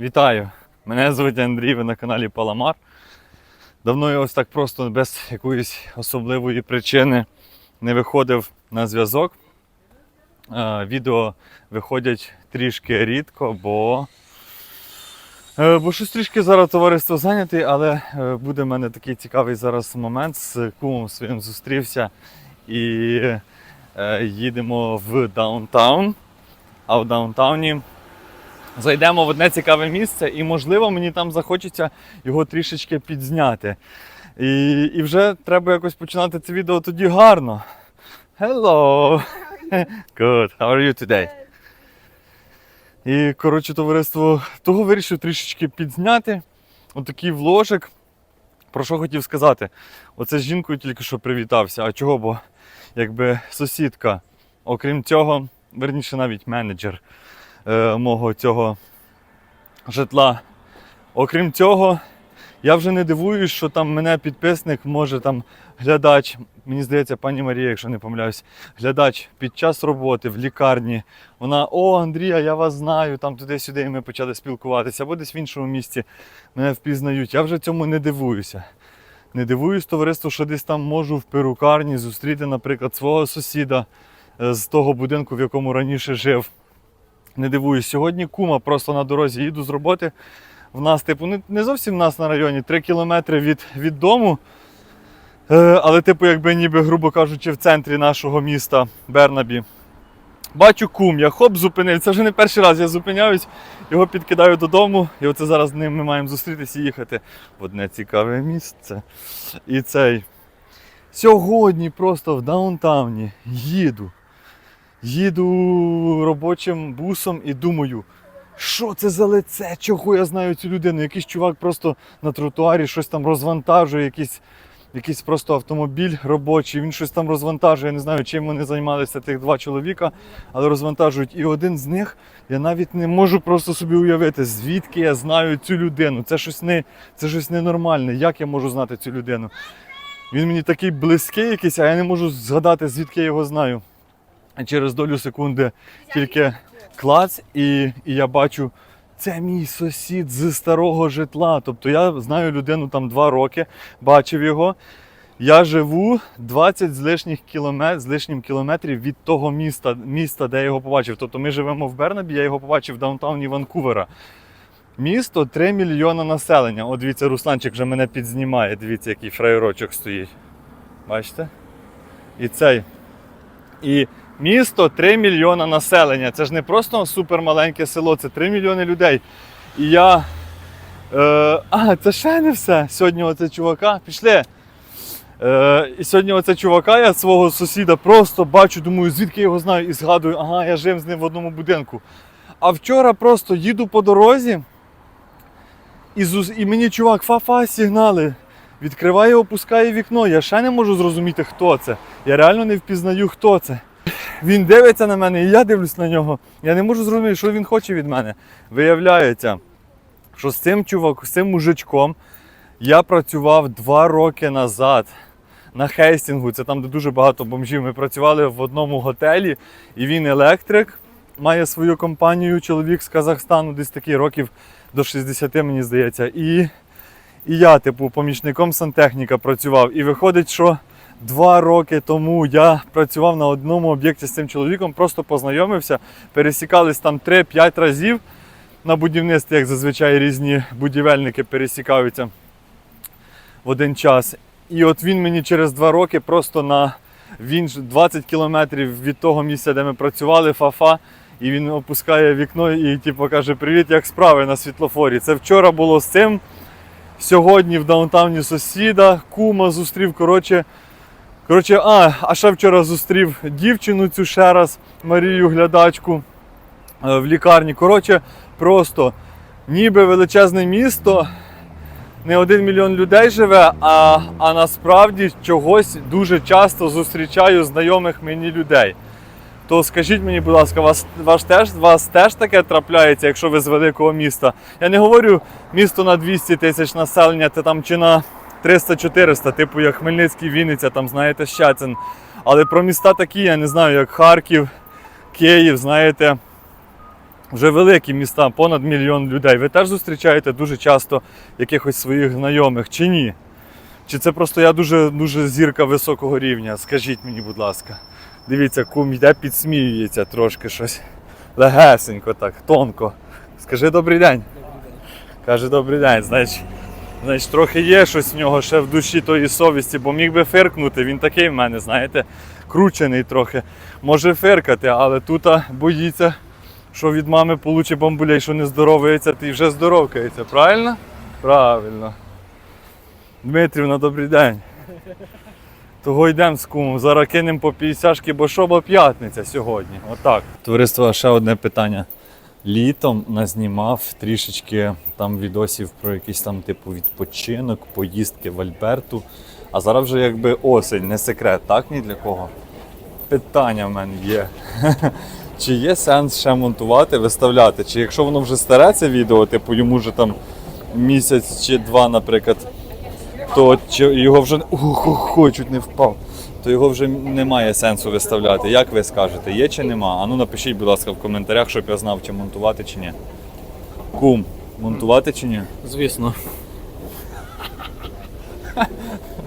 Вітаю! Мене звуть Андрій, ви на каналі Паламар. Давно я ось так просто без якоїсь особливої причини не виходив на зв'язок. Е, Відео виходять трішки рідко, бо, е, бо щось трішки зараз товариство зайнятий, але е, буде в мене такий цікавий зараз момент. З кумом своїм зустрівся і їдемо в даунтаун. А в даунтауні зайдемо в одне цікаве місце, і, можливо, мені там захочеться його трішечки підзняти. І, і вже треба якось починати це відео тоді гарно. Hello! Good. How are you today? І, коротше, товариство, того вирішив трішечки підзняти. Отакий вложик. Про що хотів сказати? Оце з жінкою тільки що привітався. А чого? Бо якби сусідка, окрім цього, верніше навіть менеджер е, мого цього житла. Окрім цього, я вже не дивуюсь, що там мене підписник, може там глядач, мені здається, пані Марія, якщо не помиляюсь, глядач під час роботи в лікарні. Вона, о, Андрія, я вас знаю, там туди-сюди, і ми почали спілкуватися, або десь в іншому місці мене впізнають. Я вже цьому не дивуюся. Не дивуюсь, товариство, що десь там можу в перукарні зустріти, наприклад, свого сусіда е, з того будинку, в якому раніше жив. Не дивуюсь, сьогодні кума просто на дорозі їду з роботи. В нас, типу, не, не зовсім в нас на районі, 3 кілометри від, від дому. Е, але, типу, якби ніби, грубо кажучи, в центрі нашого міста Бернабі. Бачу кум, я хоп, зупинив. Це вже не перший раз я зупиняюсь, його підкидаю додому. І оце зараз з ним ми маємо зустрітися і їхати в одне цікаве місце. І цей. Сьогодні просто в даунтауні їду. Їду робочим бусом і думаю, що це за лице? Чого я знаю цю людину? Якийсь чувак просто на тротуарі щось там розвантажує, якийсь, якийсь просто автомобіль робочий, він щось там розвантажує. Я не знаю, чим вони займалися тих два чоловіка, але розвантажують. І один з них я навіть не можу просто собі уявити, звідки я знаю цю людину. Це щось не це щось ненормальне. Як я можу знати цю людину? Він мені такий близький якийсь, а я не можу згадати, звідки я його знаю. Через долю секунди тільки клац, і, і я бачу, це мій сусід з старого житла. Тобто я знаю людину там два роки, бачив його. Я живу 20 з лишніх кілометрів, з лишнім кілометрів від того міста, міста, де я його побачив. Тобто ми живемо в Бернабі, я його побачив в даунтауні Ванкувера. Місто 3 мільйона населення. От дивіться, Русланчик вже мене підзнімає. Дивіться, який фраєрочок стоїть. Бачите? І цей. І місто 3 мільйона населення. Це ж не просто супермаленьке село, це 3 мільйони людей. І я. Е, а, це ще не все. Сьогодні оце чувака. Пішли. Е, і сьогодні оце чувака, я свого сусіда просто бачу, думаю, звідки я його знаю, і згадую, ага, я жив з ним в одному будинку. А вчора просто їду по дорозі, і, зус- і мені чувак фа-фа сигнали. Відкриває, опускає вікно. Я ще не можу зрозуміти, хто це. Я реально не впізнаю, хто це. Він дивиться на мене, і я дивлюсь на нього. Я не можу зрозуміти, що він хоче від мене. Виявляється, що з цим чуваком, з цим мужичком я працював два роки назад на Хейстінгу. Це там, де дуже багато бомжів. Ми працювали в одному готелі, і він електрик, має свою компанію, чоловік з Казахстану, десь такий років до 60, мені здається. І, і я, типу, помічником сантехніка працював. І виходить, що два роки тому я працював на одному об'єкті з цим чоловіком, просто познайомився, пересікались там 3-5 разів на будівництві, як зазвичай різні будівельники пересікаються в один час. І от він мені через два роки просто на він 20 кілометрів від того місця, де ми працювали, фафа, і він опускає вікно і типу, каже: Привіт, як справи на світлофорі. Це вчора було з цим. Сьогодні в даунтауні сусіда, кума зустрів. Коротше, коротше, а, а ще вчора зустрів дівчину цю ще раз, Марію глядачку е, в лікарні. Коротше, просто ніби величезне місто, не один мільйон людей живе, а, а насправді чогось дуже часто зустрічаю знайомих мені людей. То скажіть мені, будь ласка, вас, вас, теж, вас теж таке трапляється, якщо ви з великого міста? Я не говорю місто на 200 тисяч населення, це там чи на 300-400, типу як Хмельницький, Вінниця, там знаєте, Щецин. Але про міста такі, я не знаю, як Харків, Київ, знаєте, вже великі міста, понад мільйон людей. Ви теж зустрічаєте дуже часто якихось своїх знайомих чи ні? Чи це просто я дуже, дуже зірка високого рівня? Скажіть мені, будь ласка. Дивіться, кум йде, підсміюється трошки щось. Легесенько так, тонко. Скажи добрий день. Каже, добрий день. Значить, значить, трохи є щось в нього ще в душі тої совісті, бо міг би фиркнути. Він такий в мене, знаєте, кручений трохи. Може фиркати, але тут боїться, що від мами получить бамбулей, що не здоровається, ти вже здоровкається. Правильно? Правильно. Дмитрівна, добрий день. Того йдемо з кумом. Зараз кинемо по 50 бо що, бо п'ятниця сьогодні. Отак. Товариство, ще одне питання. Літом назнімав трішечки там відосів про якийсь там типу відпочинок, поїздки в Альберту. А зараз вже якби осень, не секрет, так ні для кого? Питання в мене є. Чи є сенс ще монтувати, виставляти? Чи якщо воно вже старе це відео, типу йому вже там місяць чи два, наприклад, то його вже ух, ух, ух, чуть не впав. То його вже немає сенсу виставляти. Як ви скажете, є чи нема? А ну напишіть, будь ласка, в коментарях, щоб я знав, чи монтувати, чи ні. Кум, монтувати чи ні? Звісно.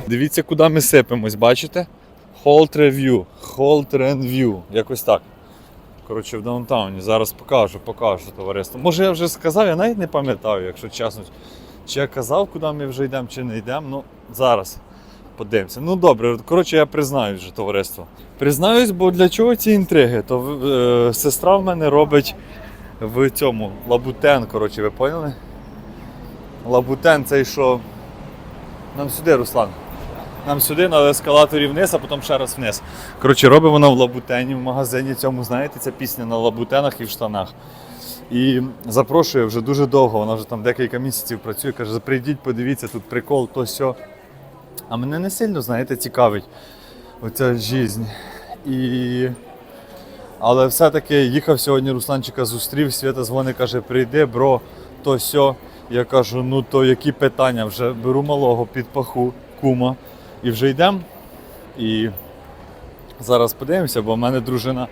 Дивіться, куди ми сипемось, бачите? Hold Review, Hold Review, якось так. Коротше, в даунтауні. Зараз покажу, покажу товариство. Може я вже сказав, я навіть не пам'ятаю, якщо чесно. Чи я казав, куди ми вже йдемо, чи не йдемо. Ну, зараз подивимося. Ну добре, коротше, я признаюсь вже товариство. Признаюсь, бо для чого ці інтриги? То е, сестра в мене робить в цьому лабутен, коротше, ви поняли? Лабутен цей, що. Нам сюди, Руслан. Нам сюди на ескалаторі вниз, а потім ще раз вниз. Коротше, робить вона в лабутені в магазині цьому, знаєте, ця пісня на лабутенах і в штанах. І запрошує вже дуже довго, вона вже там декілька місяців працює, каже, прийдіть, подивіться, тут прикол, то сьо. А мене не сильно, знаєте, цікавить оця життя. І... Але все-таки їхав сьогодні Русланчика, зустрів, Свята дзвонить, каже, прийди, бро, то сьо. Я кажу, ну то які питання? Вже беру малого під паху, кума, і вже йдемо. І зараз подивимося, бо в мене дружина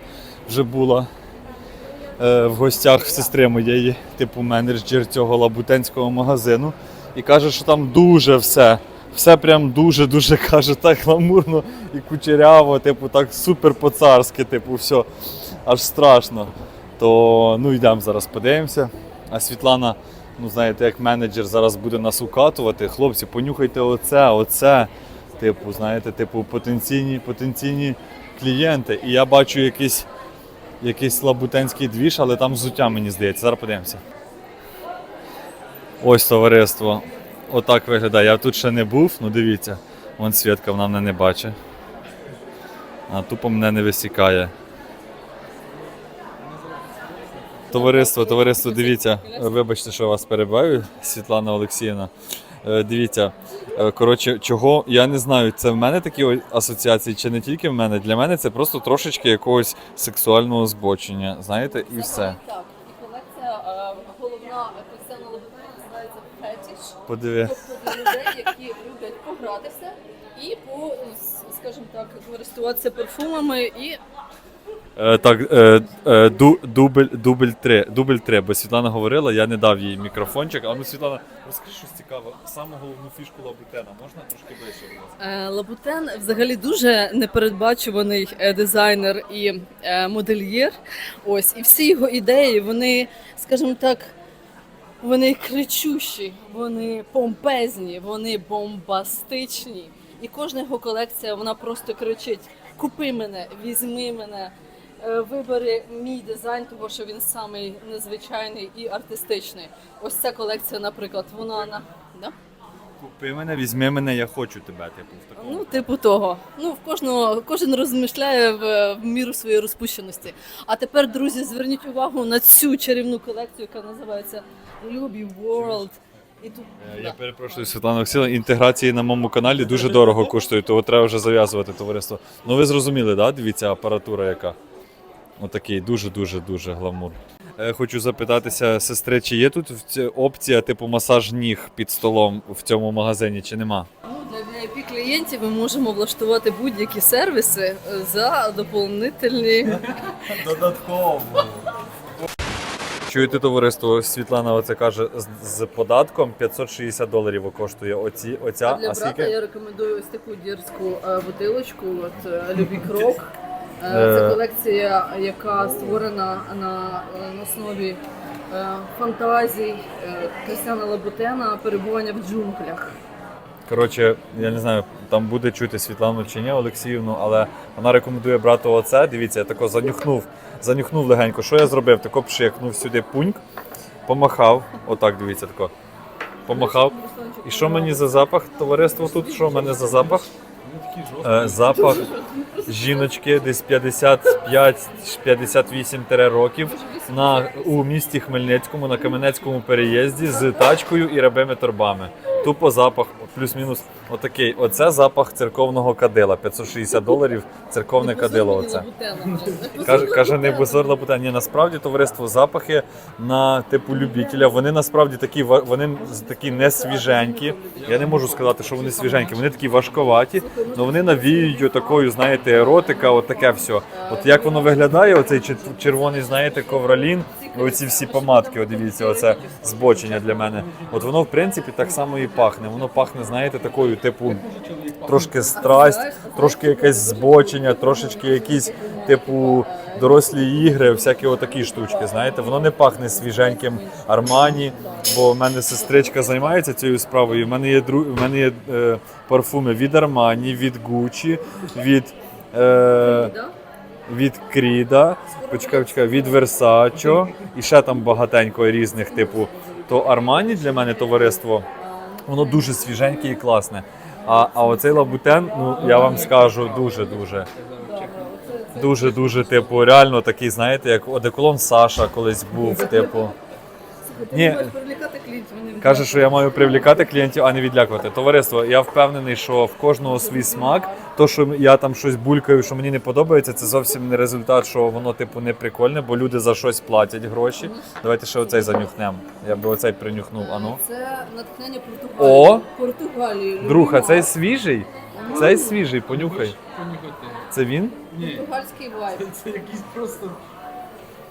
вже була е, в гостях в сестри моєї, типу менеджер цього лабутенського магазину. І каже, що там дуже все. Все прям дуже-дуже каже, так гламурно і кучеряво, типу, так супер по-царськи, типу, все, аж страшно. То ну йдемо зараз подивимося. А Світлана, ну знаєте, як менеджер зараз буде нас укатувати. Хлопці, понюхайте оце, оце. Типу, знаєте, типу, потенційні, потенційні клієнти. І я бачу якийсь, якийсь лабутенський двіж, але там взуття, мені здається. Зараз подивимося. Ось товариство. Отак виглядає. Я тут ще не був, ну дивіться. Вон Свідка, вона мене не бачить. А тупо мене не висікає. Товариство, товариство, дивіться, вибачте, що вас перебиваю, Світлана Олексіївна. Е, Дивіться, е, коротше, чого я не знаю, це в мене такі асоціації, чи не тільки в мене. Для мене це просто трошечки якогось сексуального збочення. Знаєте, і все. Так, і колекція е, головна Подиви. Тобто для людей, які люблять погратися і по, скажімо так, користуватися парфумами і Е, так, е, е, ду, дубль, дубль 3, дубль 3, бо Світлана говорила, я не дав їй мікрофончик. А ну Світлана, розкажи щось цікаве. Саме головну фішку лабутена, можна трошки ближче? будь ласка? Е, Лабутен взагалі дуже непередбачуваний е, дизайнер і е, модельєр. Ось і всі його ідеї, вони, скажімо так, вони кричущі, вони помпезні, вони бомбастичні. І кожна його колекція вона просто кричить: Купи мене, візьми мене. е, Вибери мій дизайн, тому що він самий незвичайний і артистичний. Ось ця колекція, наприклад, вона на да? Купи мене, візьми мене, я хочу тебе, типу, в такому. Ну, типу того. Ну, в кожного кожен розмишляє в, в міру своєї розпущеності. А тепер, друзі, зверніть увагу на цю чарівну колекцію, яка називається Любі World. І тут Е, да. Я перепрошую, Світлана Олексійовна, інтеграції на моєму каналі дуже дорого коштують, того треба вже зав'язувати товариство. Ну ви зрозуміли, да? Дивіться, апаратура яка. Отакий дуже-дуже дуже гламур. Е, Хочу запитатися сестри, чи є тут опція типу масаж ніг під столом в цьому магазині, чи нема? Ну, для VIP клієнтів ми можемо влаштувати будь-які сервіси е, за доповнительні. Додатково. Чуєте товариство? Світлана оце каже з, з податком 560 доларів коштує оці, оця. А для А брата скільки? я рекомендую ось таку дірську е, бутилочку. От Любі Крок. Е, Е. Це колекція, яка створена на, основі е, фантазій е, Лабутена перебування в джунглях. Коротше, я не знаю, там буде чути Світлану чи ні Олексіївну, але вона рекомендує брати оце. Дивіться, я тако занюхнув, занюхнув легенько. Що я зробив? Тако пшикнув сюди пуньк, помахав. Отак, дивіться, тако. Помахав. І що мені за запах? Товариство тут? Що в мене за запах? Е, запах жіночки десь 55-58 років на, у місті Хмельницькому на Кам'янецькому переїзді з тачкою і рабими торбами. Тупо запах, плюс-мінус отакий. Оце запах церковного кадила. 560 доларів церковне кадило. Оце. Каже, каже не бузор лабута. Ні, насправді товариство запахи на типу любителя. Вони насправді такі вони такі не свіженькі. Я не можу сказати, що вони свіженькі. Вони такі важковаті, але вони навіюють такою, знаєте, еротика, от таке все. От як воно виглядає, оцей чер- червоний, знаєте, ковролін, оці всі помадки, дивіться, оце збочення для мене. От воно, в принципі, так само і пахне. Воно пахне, знаєте, такою, типу, трошки страсть, трошки якесь збочення, трошечки якісь, типу, дорослі ігри, всякі отакі штучки. Знаєте, воно не пахне свіженьким армані, бо в мене сестричка займається цією справою. У мене є дру... в мене є е, парфуми від Армані, від Гуччі, від. Е, від Кріда, почекай, почекай, від Версачо і ще там багатенько різних, типу. То Армані для мене товариство, воно дуже свіженьке і класне. А, а оцей лабутен, ну я вам скажу, дуже-дуже. Дуже-дуже, типу, реально такий, знаєте, як одеколон Саша колись був, типу. Ні. Каже, що я маю привлікати клієнтів, а не відлякувати. Товариство, я впевнений, що в кожного свій смак. То, що я там щось булькаю, що мені не подобається, це зовсім не результат, що воно типу не прикольне, бо люди за щось платять гроші. Давайте ще оцей занюхнемо. Я би оцей принюхнув. Ану. Це натхнення Португалії. О! Португалії. Друг, а цей свіжий? Цей свіжий, понюхай. Це він? Ні, Португальський вайб. це якийсь просто.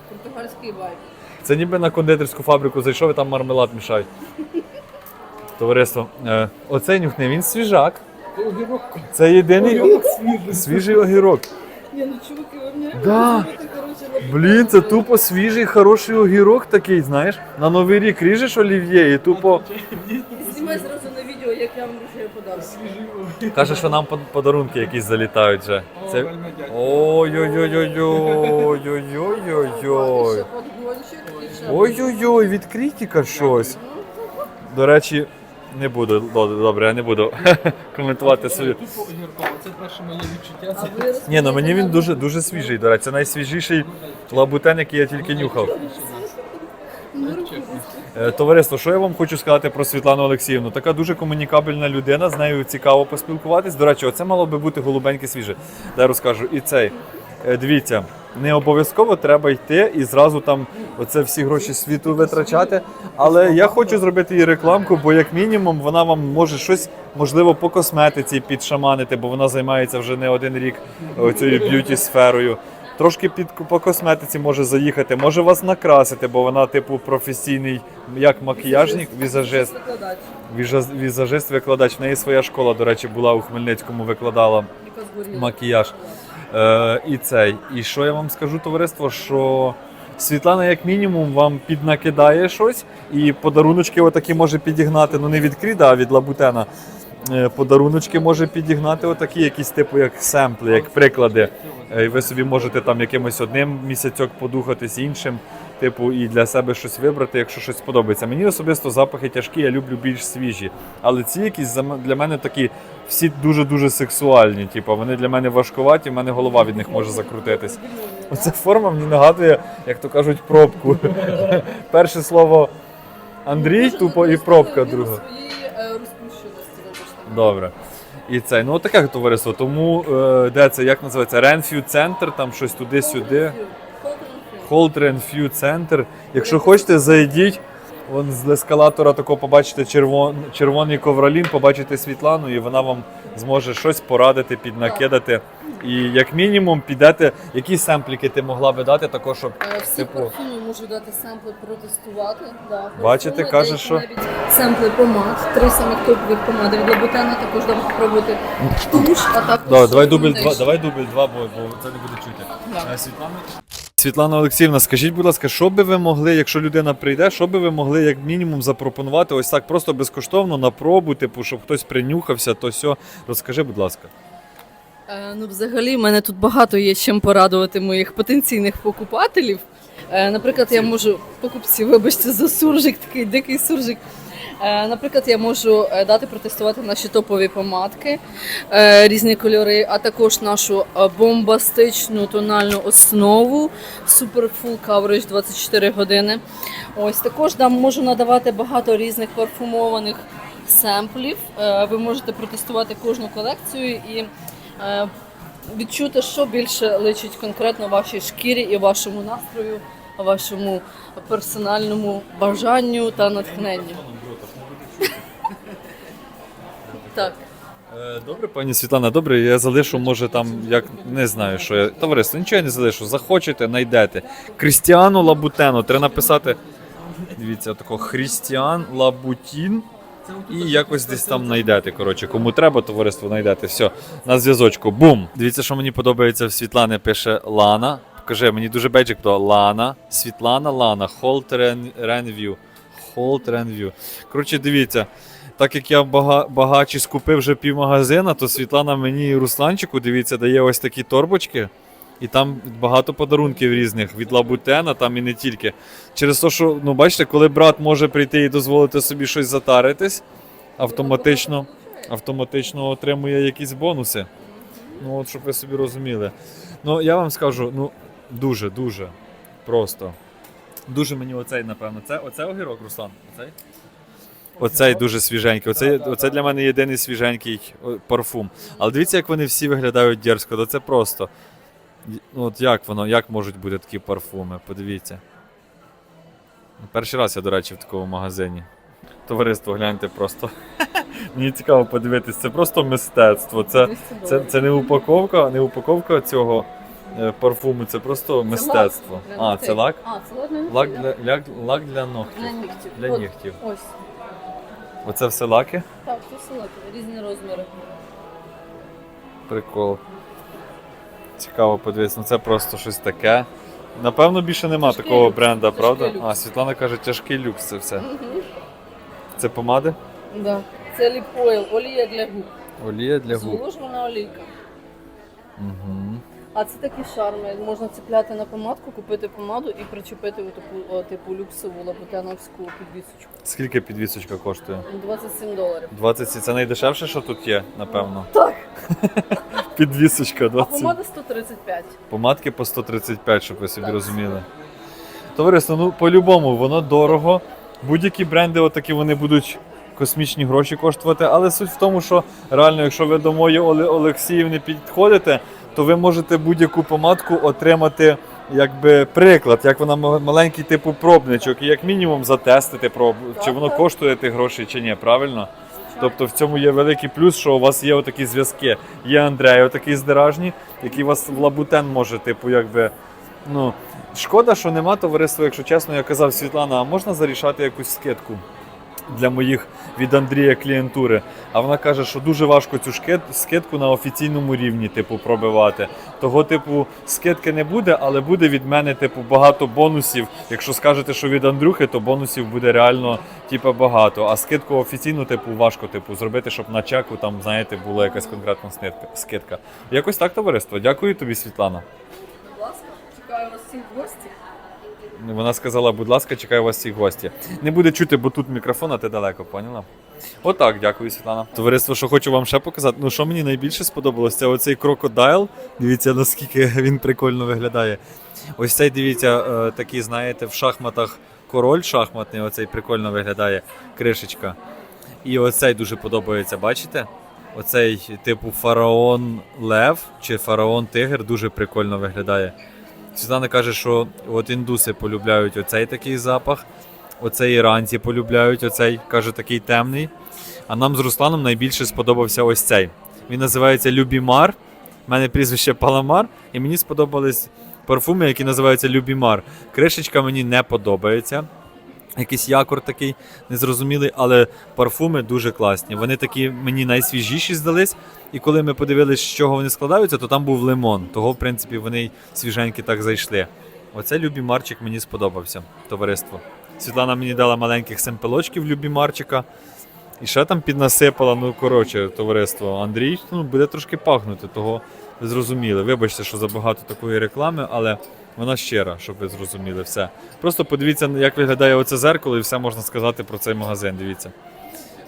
Португальський вайб. Це ніби на кондитерську фабрику зайшов і там мармелад мішають. Товариство, е, оцей нюхне, він свіжак. Огірок. Це єдиний Огірок свіжий. свіжий огірок. Ні, ну чуваки, ви мені Да. коротше. Блін, це тупо свіжий, хороший огірок такий, знаєш. На новий рік ріжеш олів'є і тупо. Знімай зразу на відео, як я вам. Свіжий огірок. Каже, що нам под- подарунки якісь залітають вже. Це... вельми дякую. Ой-ой-ой-ой-ой-ой-ой-ой. Ще подгончик і ще. Ой-ой-ой, від критика щось. До речі, не буду, добре, я не буду коментувати свою. Тупо. Це перше моє відчуття. Ні, ну мені він дуже дуже свіжий. До речі, це найсвіжіший лабутен, який я тільки нюхав. Е, Товариство, що я вам хочу сказати про Світлану Олексіївну? Така дуже комунікабельна людина, з нею цікаво поспілкуватись. До речі, оце мало би бути голубеньке свіже. Дай розкажу. І цей. Е, Дивіться, не обов'язково треба йти і зразу там оце всі гроші світу витрачати. Але я хочу зробити їй рекламку, бо як мінімум вона вам може щось можливо по косметиці підшаманити, бо вона займається вже не один рік цією б'юті сферою. Трошки під по косметиці може заїхати, може вас накрасити, бо вона, типу, професійний як макіяжник, візажист, Викладач, візажист, викладач. В неї своя школа, до речі, була у Хмельницькому, викладала макіяж. Е, і цей. І що я вам скажу, товариство, що Світлана, як мінімум, вам піднакидає щось, і подаруночки отакі може підігнати. Ну не від Кріда, а від Лабутена. Е, Подаруночки може підігнати отакі, якісь типу як семпли, як приклади. Е, І ви собі можете там якимось одним місяцьок подухатись іншим, типу, і для себе щось вибрати, якщо щось сподобається. Мені особисто запахи тяжкі, я люблю більш свіжі. Але ці якісь для мене такі всі дуже-дуже сексуальні. Типу, вони для мене важкуваті, в мене голова від них може закрутитись. Оця форма мені нагадує, як то кажуть, пробку. Перше слово Андрій, тупо і пробка друга. Добре. І це, ну таке товариство. Тому е, де це, як називається? Renfew Center, там щось туди-сюди. Hold Renfew Center. Якщо хочете, зайдіть. Вон з ескалатора тако побачите червон, червоний ковролін, побачите Світлану, і вона вам зможе щось порадити, піднакидати І як мінімум підете, які семпліки ти могла би дати, також щоб Е, Всі Типу- парфюми можу дати семпли протестувати. Да, Бачите, парфюми, каже, що- навіть семпли помад, три самих топових помади від Лабутена, також дам спробувати туш, а також Да, давай дубль два, давай дубль два, бо, бо це не буде чути. Да. Е, Світлана? Світлана Олексіївна, скажіть, будь ласка, що би ви могли, якщо людина прийде, що би ви могли як мінімум запропонувати ось так просто безкоштовно на пробу, типу, щоб хтось принюхався, то сьо. Розкажи, будь ласка. Е, Ну, взагалі, в мене тут багато є чим порадувати моїх потенційних покупателів. Е, Наприклад, я можу покупці, вибачте, за суржик, такий дикий суржик. Е, Наприклад, я можу е, дати протестувати наші топові помадки, е, різні кольори, а також нашу бомбастичну тональну основу Super Full Coverage 24 години. Ось також дам можу надавати багато різних парфумованих семплів. Ви можете протестувати кожну колекцію і відчути, що більше личить конкретно вашій шкірі і вашому настрою, вашому персональному бажанню та натхненню. Так. Е, Добре, пані Світлана, добре, я залишу, може там, як не знаю, що я. Товариство, нічого я не залишу. Захочете, знайдете. Крістіану Лабутено. Треба написати. Дивіться, такого Хрістіан Лабутін. І якось десь там знайдете. Коротше, кому треба, товариство знайдете. Все, на зв'язочку. Бум! Дивіться, що мені подобається в Світлани пише Лана. Покажи, мені дуже бейджик то Лана. Світлана Лана. Холт Ренвю. Коротше, дивіться. Так як я бага, багачі скупив вже пів магазина, то Світлана мені і Русланчику, дивіться, дає ось такі торбочки. І там багато подарунків різних від Лабутена, там і не тільки. Через те, що, ну бачите, коли брат може прийти і дозволити собі щось затаритись, автоматично, автоматично отримує якісь бонуси. Ну, от щоб ви собі розуміли. Ну, я вам скажу, ну, дуже, дуже просто. Дуже мені оцей, напевно. Це оце огірок, Руслан. Оцей? Оцей дуже свіженький. Оце, оце для мене єдиний свіженький парфум. Але дивіться, як вони всі виглядають дерзко. То це просто. Ну, от як воно, як можуть бути такі парфуми? Подивіться. Перший раз я, до речі, в такому магазині. Товариство, гляньте просто. Мені цікаво подивитись, це просто мистецтво. Це, це, це не упаковка, не упаковка цього е, парфуму, це просто Це мистецтво. лак для А, це лак? А, це лак для Лак для, лак, для ногтів. Для нігтів. Для нігтів. Ось. Оце все лаки? Так, це все лаки, різні розміри. Прикол. Цікаво подивитися. Ну це просто щось таке. Напевно, більше нема Тяжкий такого люкс, бренда, тяжкий правда? люкс. А, Світлана каже, тяжкий люкс це все. Мгм. Це помади? Да. Це ліп-ойл, олія для губ. Олія для губ. Зволожувана олійка. Угу. А це такі шарми. Можна цепляти на помадку, купити помаду і причепити таку о, типу люксову лабутеновську підвісочку. Скільки підвісочка коштує? 27 доларів. 20 це найдешевше, що тут є, напевно. Так. Підвісочка А 20. помада 135. Помадки по 135, щоб ви собі Так. розуміли. Товариство, ну по-любому, воно дорого. Будь-які бренди, отакі вони будуть космічні гроші коштувати. Але суть в тому, що реально, якщо ви до моєї Оле- Олексіївни підходите, то ви можете будь-яку помадку отримати якби приклад, як вона маленький типу пробничок, і як мінімум затестити пробу, чи воно коштує тих грошей, чи ні, правильно? Тобто в цьому є великий плюс, що у вас є отакі зв'язки. Є Андрей, отакий здражні, який вас в лабутен може, типу, якби. Ну, шкода, що нема товариства, якщо чесно, я казав Світлана, а можна зарішати якусь скидку для моїх від Андрія клієнтури. А вона каже, що дуже важко цю скидку на офіційному рівні, типу, пробивати. Того, типу, скидки не буде, але буде від мене, типу, багато бонусів. Якщо скажете, що від Андрюхи, то бонусів буде реально, типу, багато. А скидку офіційну, типу, важко, типу, зробити, щоб на чеку там, знаєте, була якась конкретна скидка. Якось так, товариство. Дякую тобі, Світлана. Будь ласка, чекаю вас всіх гості. Вона сказала, будь ласка, чекаю вас всіх гості. Не буде чути, бо тут мікрофон, а ти далеко, поняла? Отак, дякую, Світлана. Товариство, що хочу вам ще показати. Ну, що мені найбільше сподобалось, це оцей крокодайл. Дивіться, наскільки він прикольно виглядає. Ось цей, дивіться, е, такий, знаєте, в шахматах король шахматний, оцей прикольно виглядає кришечка. І оцей дуже подобається, бачите? Оцей типу фараон Лев чи фараон Тигр дуже прикольно виглядає. Світлана каже, що от індуси полюбляють оцей такий запах, оцей іранці полюбляють, оцей каже такий темний. А нам з Русланом найбільше сподобався ось цей. Він називається Любімар. У мене прізвище Паламар, і мені сподобались парфуми, які називаються Любімар. Кришечка мені не подобається. Якийсь якор такий незрозумілий, але парфуми дуже класні. Вони такі мені найсвіжіші здались. І коли ми подивилися, з чого вони складаються, то там був лимон. Того, в принципі, вони й свіженькі так зайшли. Оце Любімарчик мені сподобався, товариство. Світлана мені дала маленьких семпелочків Любімарчика. І ще там піднасипала, ну коротше, товариство. Андрій ну, буде трошки пахнути, того зрозуміли. Вибачте, що забагато такої реклами, але вона щира, щоб ви зрозуміли все. Просто подивіться, як виглядає оце зеркало, і все можна сказати про цей магазин. Дивіться.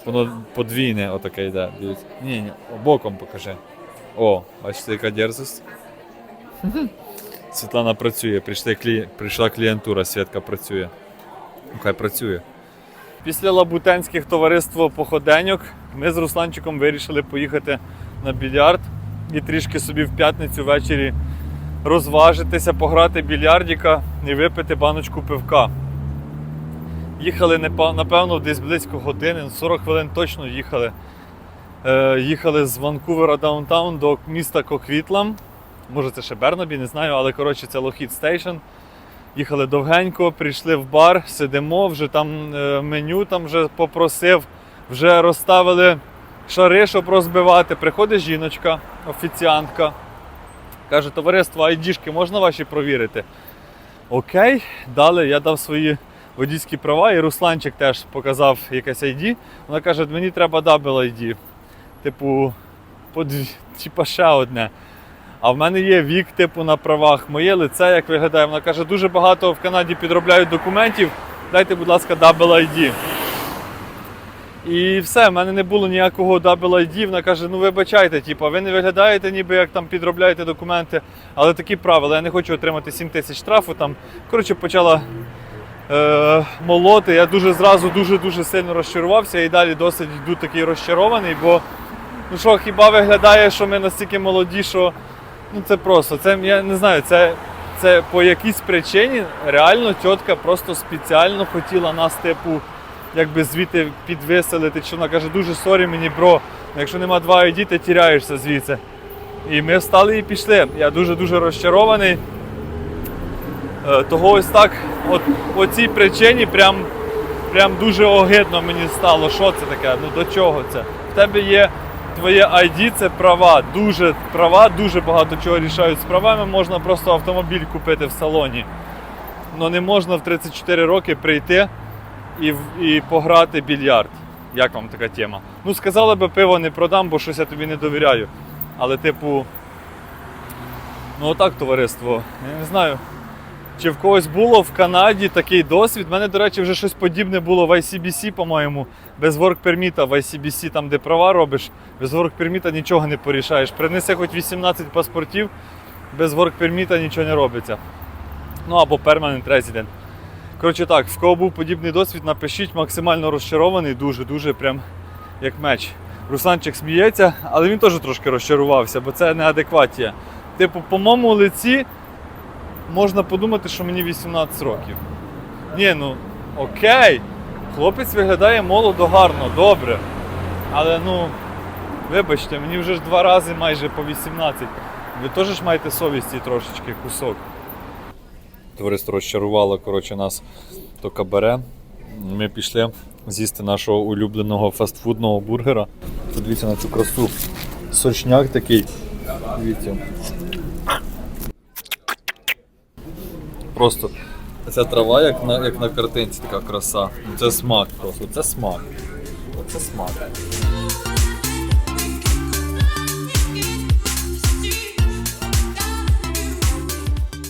Воно подвійне отаке йде. Дивіться. Ні, ні, боком покажи. О, бачите, яка дерзость. Світлана працює, прийшли клі... прийшла клієнтура, Святка працює. Ну, Хай працює. Після лабутенських товариство походеньок ми з Русланчиком вирішили поїхати на більярд і трішки собі в п'ятницю ввечері розважитися, пограти більярдіка і випити баночку пивка. Їхали напевно десь близько години, 40 хвилин точно їхали. Е, їхали з Ванкувера даунтаун до міста Коквітлам. Може це ще Бернабі, не знаю, але коротше це Лохід Стейшн. Їхали довгенько, прийшли в бар, сидимо, вже там е, меню там вже попросив, вже розставили шари, щоб розбивати. Приходить жіночка, офіціантка. Каже, товариство, айдішки можна ваші провірити? Окей, дали, я дав свої водійські права, і Русланчик теж показав якесь ID. Вона каже, мені треба дабл ID. Типу, типа ще одне. А в мене є вік, типу, на правах. Моє лице, як виглядає. Вона каже, дуже багато в Канаді підробляють документів. Дайте, будь ласка, дабл ID. І все, в мене не було ніякого дабл ID. Вона каже, ну вибачайте, типу, ви не виглядаєте, ніби як там підробляєте документи, але такі правила, я не хочу отримати 7 тисяч штрафу. Там, коротше, почала е, молоти. Я дуже зразу дуже-дуже сильно розчарувався і далі досить йду такий розчарований, бо ну що, хіба виглядає, що ми настільки молоді, що ну це просто, це я не знаю, це, це по якійсь причині реально тітка просто спеціально хотіла нас, типу, якби звідти підвиселити. Чи вона каже, дуже сорі мені, бро, якщо нема два ID, ти тіряєшся звідси. І ми встали і пішли. Я дуже-дуже розчарований. Е, Того ось так, от по цій причині прям, прям дуже огидно мені стало. Що це таке? Ну до чого це? В тебе є твоє ID, це права. Дуже права, дуже багато чого рішають з правами. Можна просто автомобіль купити в салоні. але не можна в 34 роки прийти і, і пограти більярд. Як вам така тема? Ну, сказали би, пиво не продам, бо щось я тобі не довіряю. Але, типу, ну отак, товариство. Я не знаю. Чи в когось було в Канаді такий досвід? У мене, до речі, вже щось подібне було в ICBC, по-моєму, без work permit, в ICBC, там, де права робиш, без work permit нічого не порішаєш. Принеси хоч 18 паспортів, без work permit нічого не робиться. Ну або permanent resident. Коротше так, в кого був подібний досвід, напишіть, максимально розчарований, дуже-дуже прям як меч. Русланчик сміється, але він теж трошки розчарувався, бо це неадекватія. Типу, по моєму лиці можна подумати, що мені 18 років. Ні, ну окей. Хлопець виглядає молодо гарно, добре. Але ну, вибачте, мені вже ж два рази майже по 18. Ви теж маєте совісті трошечки кусок. Товариство розчарувало коротше, нас то кабаре. Ми пішли з'їсти нашого улюбленого фастфудного бургера. Подивіться на цю красу. Сочняк такий. Дивіться. Просто ця трава, як на, як на картинці, така краса. Це смак просто. Це смак. Це смак.